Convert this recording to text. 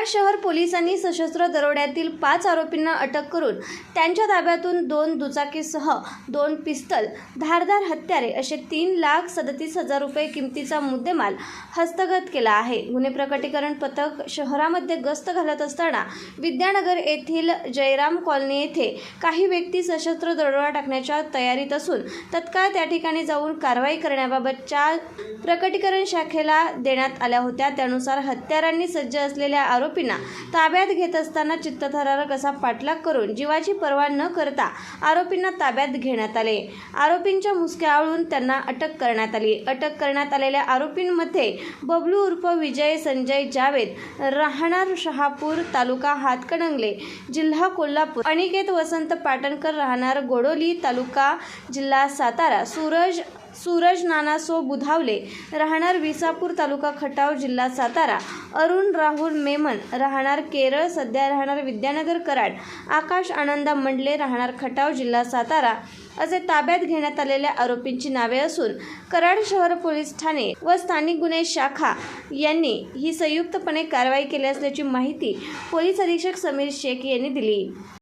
कराड शहर पोलिसांनी सशस्त्र दरोड्यातील पाच आरोपींना अटक करून त्यांच्या ताब्यातून दोन दुचाकीसह दोन पिस्तल धारदार हत्यारे असे तीन लाख सदतीस हजार रुपये किमतीचा मुद्देमाल हस्तगत केला आहे. गुन्हे प्रकटीकरण पथक शहरामध्ये गस्त घालत असताना विद्यानगर येथील जयराम कॉलनी येथे काही व्यक्ती सशस्त्र दरोडा टाकण्याच्या तयारीत असून तत्काळ त्या ठिकाणी जाऊन कारवाई करण्याबाबतच्या प्रकटीकरण शाखेला देण्यात आल्या होत्या. त्यानुसार हत्यारांनी सज्ज असलेल्या आरोपींना ताब्यात घेत असताना चित्तथरारक असा पाठलाग करून जीवाची पर्वा न करता आरोपींना ताब्यात घेण्यात आले. आरोपींच्या मुसक्या आवळून त्यांना अटक करण्यात आली. अटक करण्यात आलेल्या आरोपींमध्ये बबलू उर्फ विजय संजय जावेद राहणार शहापूर तालुका हातकणंगले जिल्हा कोल्हापूर अनिकेत वसंत पाटणकर राहणार गोडोली तालुका जिल्हा सातारा सूरज सूरज नानासो बुधावले. राहणार विसापूर तालुका खटाव जिल्हा सातारा. अरुण राहुल मेमन राहणार केरळ सध्या राहणार विद्यानगर कराड. आकाश आनंदा मंडले राहणार खटाव जिल्हा सातारा. असे ताब्यात घेण्यात आलेल्या आरोपींची नावे असून कराड शहर पोलीस ठाणे व स्थानिक गुन्हे शाखा यांनी ही संयुक्तपणे कारवाई केली असल्याची माहिती पोलीस अधीक्षक समीर शेख यांनी दिली.